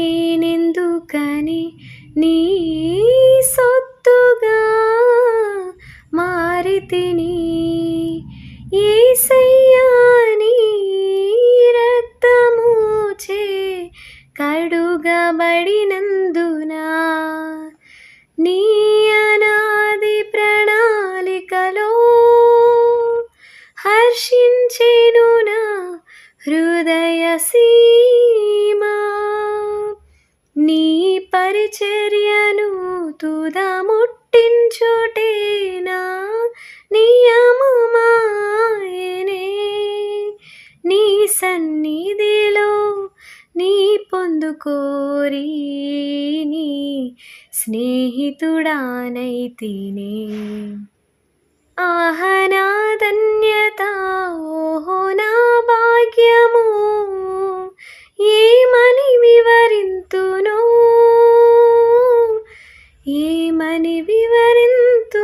నేనెందుకని నీ సొత్తుగా మారితిని యేసయ్యా నీ రక్తముచే కడుగబడినందున నీ అనాది ప్రణాళికలో హర్షించేను నా హృదయసీ పరిచర్యను తుదముట్టించుటే నా నియమమాయనే నీ సన్నిధిలో నీ పొందుకోరి నీ స్నేహితుడానైతినే ఆహ ఏమని వివరింతు